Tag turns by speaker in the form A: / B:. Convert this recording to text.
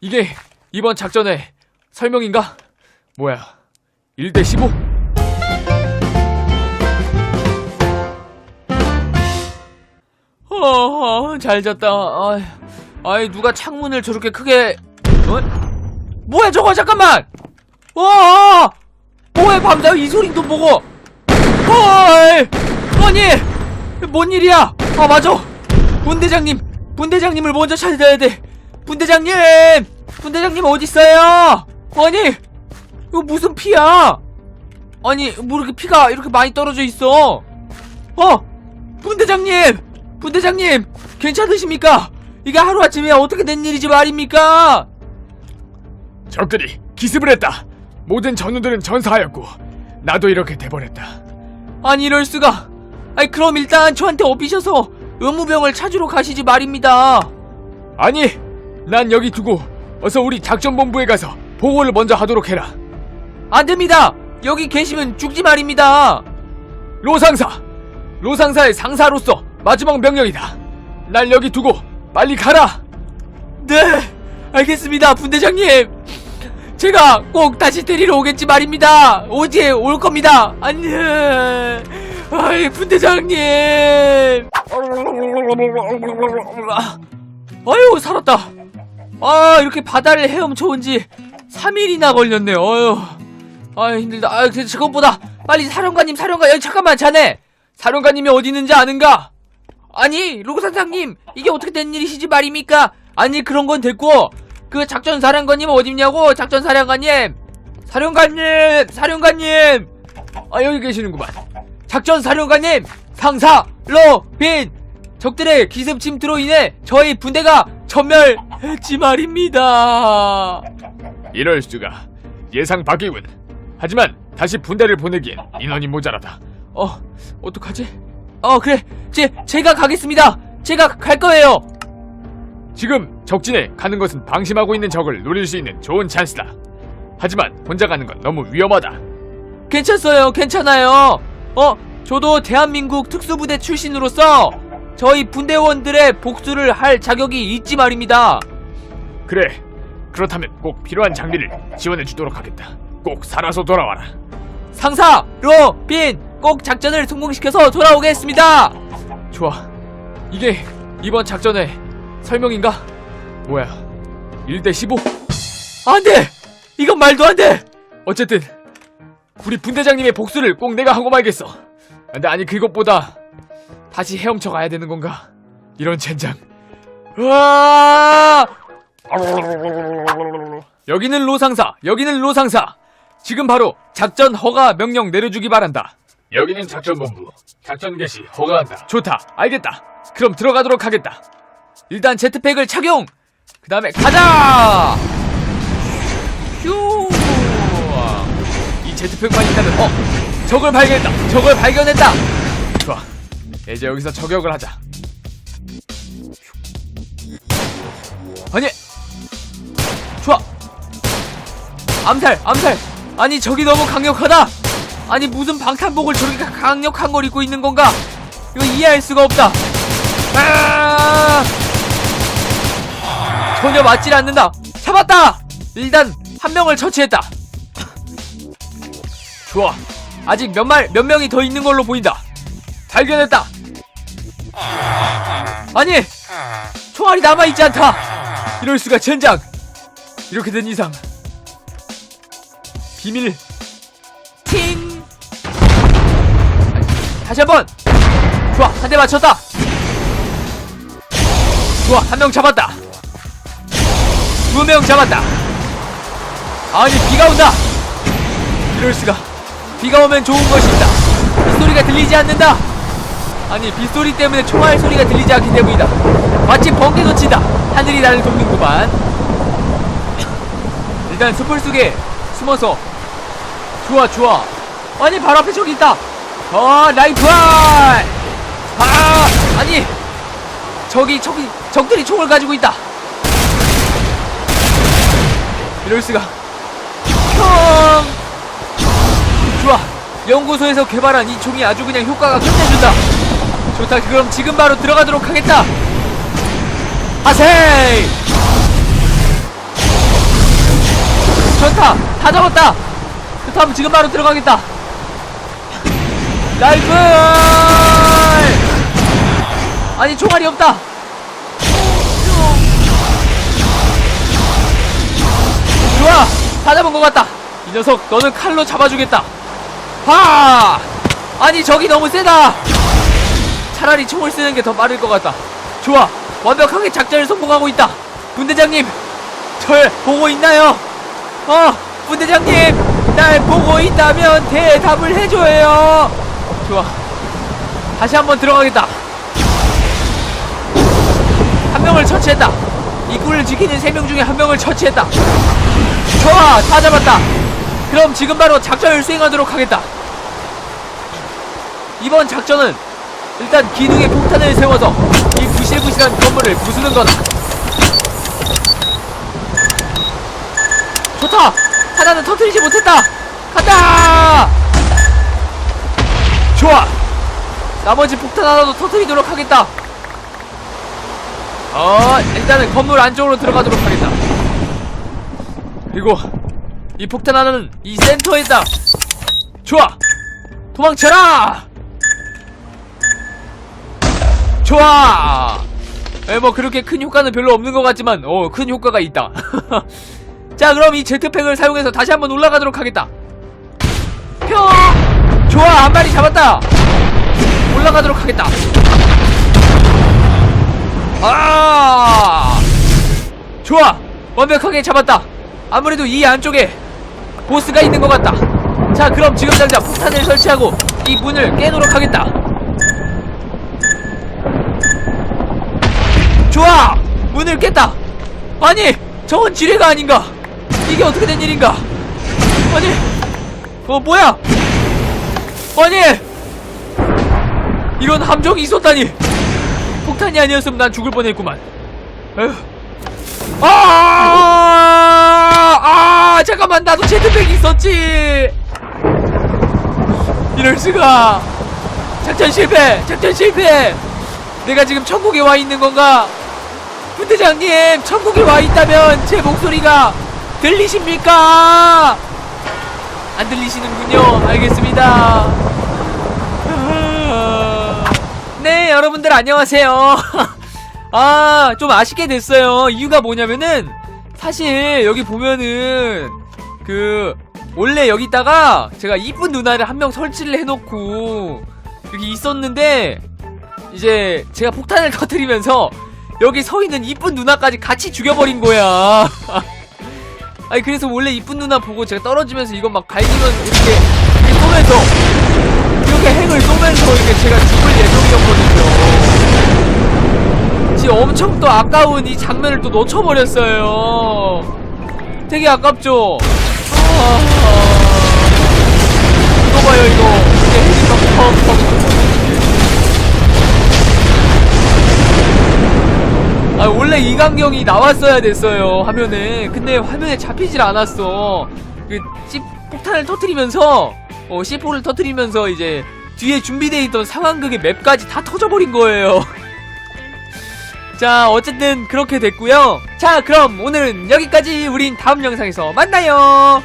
A: 이게 이번 작전의 설명인가? 뭐야 1대 15? 어, 잘 잤다. 아이, 아이, 누가 창문을 저렇게 크게, 어? 뭐야, 저거, 잠깐만! 와! 뭐야, 밤새 이 소리도 보고! 어이! 아니! 뭔 일이야? 아, 맞아! 분대장님! 분대장님을 먼저 찾아야 돼! 분대장님! 분대장님 어딨어요? 아니! 이거 무슨 피야? 아니, 뭐 이렇게 피가 이렇게 많이 떨어져 있어? 어! 분대장님! 분대장님! 괜찮으십니까? 이게 하루아침에 어떻게 된 일이지 말입니까?
B: 적들이 기습을 했다. 모든 전우들은 전사하였고 나도 이렇게 돼버렸다.
A: 아니 이럴 수가. 아니 그럼 일단 저한테 업이셔서 의무병을 찾으러 가시지 말입니다.
B: 아니, 난 여기 두고 어서 우리 작전본부에 가서 보고를 먼저 하도록 해라.
A: 안 됩니다. 여기 계시면 죽지 말입니다.
B: 로상사, 로상사의 상사로서 마지막 명령이다. 날 여기 두고 빨리 가라.
A: 네, 알겠습니다, 분대장님. 제가 꼭 다시 데리러 오겠지 말입니다. 어디에 올 겁니다. 안녕. 아이 분대장님. 아유 살았다. 아 이렇게 바다를 헤엄쳐 온지 3일이나 걸렸네. 어휴. 아 힘들다. 아 그것보다 빨리 사령관님 사령관 여기 잠깐만 자네. 사령관님이 어디 있는지 아는가? 아니 로그사장님 이게 어떻게 된 일이시지 말입니까? 아니 그런 건 됐고 그 작전 사령관님 어딨냐고 작전 사령관님 사령관님 사령관님 아 여기 계시는구만 작전 사령관님 상사 로빈 적들의 기습 침투로 인해 저희 분대가 전멸 했지 말입니다
B: 이럴 수가 예상 밖이군. 하지만 다시 분대를 보내기엔 인원이 모자라다.
A: 어 어떡하지? 어 그래 제 제가 가겠습니다 제가 갈 거예요
B: 지금 적진에 가는 것은 방심하고 있는 적을 노릴 수 있는 좋은 찬스다. 하지만 혼자 가는 건 너무 위험하다.
A: 괜찮어요, 괜찮아요. 어, 저도 대한민국 특수부대 출신으로서 저희 분대원들의 복수를 할 자격이 있지 말입니다.
B: 그래. 그렇다면 꼭 필요한 장비를 지원해 주도록 하겠다. 꼭 살아서 돌아와라.
A: 상사, 로빈, 꼭 작전을 성공시켜서 돌아오겠습니다. 좋아. 이게 이번 작전의 설명인가? 뭐야? 1대 15? 안 돼! 이건 말도 안 돼! 어쨌든 우리 분대장님의 복수를 꼭 내가 하고 말겠어. 근데 아니 그것보다 다시 헤엄쳐 가야 되는 건가? 이런 젠장. 으아! 여기는 로상사, 여기는 로상사. 지금 바로 작전 허가 명령 내려주기 바란다.
B: 여기는 작전본부. 작전 개시 허가한다.
A: 좋다, 알겠다. 그럼 들어가도록 하겠다. 일단 제트팩을 착용. 그 다음에 가자. 휴. 이 제트팩만 있다면 어 적을 발견했다. 적을 발견했다. 좋아. 이제 여기서 저격을 하자. 아니. 좋아. 암살, 암살. 아니 적이 너무 강력하다. 아니 무슨 방탄복을 저렇게 강력한 걸 입고 있는 건가? 이거 이해할 수가 없다. 아! 전혀 맞질 않는다. 잡았다. 일단 한 명을 처치했다. 좋아. 아직 몇 말, 몇 명이 더 있는 걸로 보인다. 발견했다. 아니, 총알이 남아 있지 않다. 이럴 수가 젠장. 이렇게 된 이상 비밀 팅. 다시 한번. 좋아, 한 대 맞췄다. 좋아, 한 명 잡았다. 두 명 잡았다. 아니, 비가 온다. 이럴 수가. 비가 오면 좋은 것이 있다. 빗소리가 들리지 않는다. 아니, 빗소리 때문에 총알 소리가 들리지 않기 때문이다. 마치 번개도 친다. 하늘이 나를 돕는구만. 일단 숲을 속에 숨어서. 좋아, 좋아. 아니, 바로 앞에 저기 있다. 어, 라이플! 아, 아니, 저기, 저기, 적들이 총을 가지고 있다. 이럴 수가. 형! 좋아. 연구소에서 개발한 이 총이 아주 그냥 효과가 끝내준다. 좋다. 그럼 지금 바로 들어가도록 하겠다. 하세이! 전타! 다 잡았다! 그렇다면 지금 바로 들어가겠다! 라이플 아니 총알이 없다! 좋아! 다 잡은 것 같다! 이 녀석 너는 칼로 잡아주겠다! 하! 아니 저기 너무 세다! 차라리 총을 쓰는 게 더 빠를 것 같다! 좋아! 완벽하게 작전을 성공하고 있다! 분대장님 절 보고 있나요? 어 분대장님 날 보고 있다면 대답을 해줘요. 좋아. 다시 한번 들어가겠다. 한 명을 처치했다. 입구를 지키는 세 명 중에 한 명을 처치했다. 좋아 다 잡았다. 그럼 지금 바로 작전을 수행하도록 하겠다. 이번 작전은 일단 기둥에 폭탄을 세워서 이 부실부실한 건물을 부수는 거다 좋다 하나는 터뜨리지 못했다. 간다! 좋아. 나머지 폭탄 하나도 터뜨리도록 하겠다. 어 일단은 건물 안쪽으로 들어가도록 하겠다. 그리고 이 폭탄 하나는 이 센터에 있다. 좋아. 도망쳐라! 좋아! 에, 뭐 그렇게 큰 효과는 별로 없는 것 같지만 어큰 효과가 있다 자 그럼 이 제트팩을 사용해서 다시 한번 올라가도록 하겠다. 뿅 좋아 한 마리 잡았다. 올라가도록 하겠다. 아! 좋아 완벽하게 잡았다. 아무래도 이 안쪽에 보스가 있는 것 같다. 자 그럼 지금 당장 폭탄을 설치하고 이 문을 깨도록 하겠다. 좋아! 문을 깼다. 아니 저건 지뢰가 아닌가 이게 어떻게 된 일인가? 아니 어 뭐야? 아니! 이런 함정이 있었다니! 폭탄이 아니었으면 난 죽을 뻔했구만. 아, 아, 잠깐만, 나도 제트팩 있었지. 이럴 수가. 작전 실패, 작전 실패. 내가 지금 천국에 와 있는 건가? 분대장님, 천국에 와 있다면 제 목소리가 들리십니까? 안 들리시는군요. 알겠습니다. 아, 네, 여러분들 안녕하세요. 아, 좀 아쉽게 됐어요. 이유가 뭐냐면은, 사실, 여기 보면은, 그, 원래 여기다가 제가 이쁜 누나를 한 명 설치를 해놓고, 여기 있었는데, 이제, 제가 폭탄을 터뜨리면서, 여기 서 있는 이쁜 누나까지 같이 죽여버린 거야. 아니, 그래서 원래 이쁜 누나 보고 제가 떨어지면서 이거 막 갈기면 이렇게, 이렇게 쏘면서, 이렇게 핵을 쏘면서 이렇게 제가 죽을 예정이었거든요. 지금 엄청 또 아까운 이 장면을 또 놓쳐버렸어요. 되게 아깝죠? 아... 이거 봐요, 이거. 이게 핵이 막 아, 원래 이 광경이 나왔어야 됐어요, 화면에. 근데 화면에 잡히질 않았어. 그, C, 폭탄을 터트리면서, 어, C4를 터트리면서 이제, 뒤에 준비되어 있던 상황극의 맵까지 다 터져버린 거예요. 자, 어쨌든 그렇게 됐고요. 자, 그럼 오늘은 여기까지. 우린 다음 영상에서 만나요.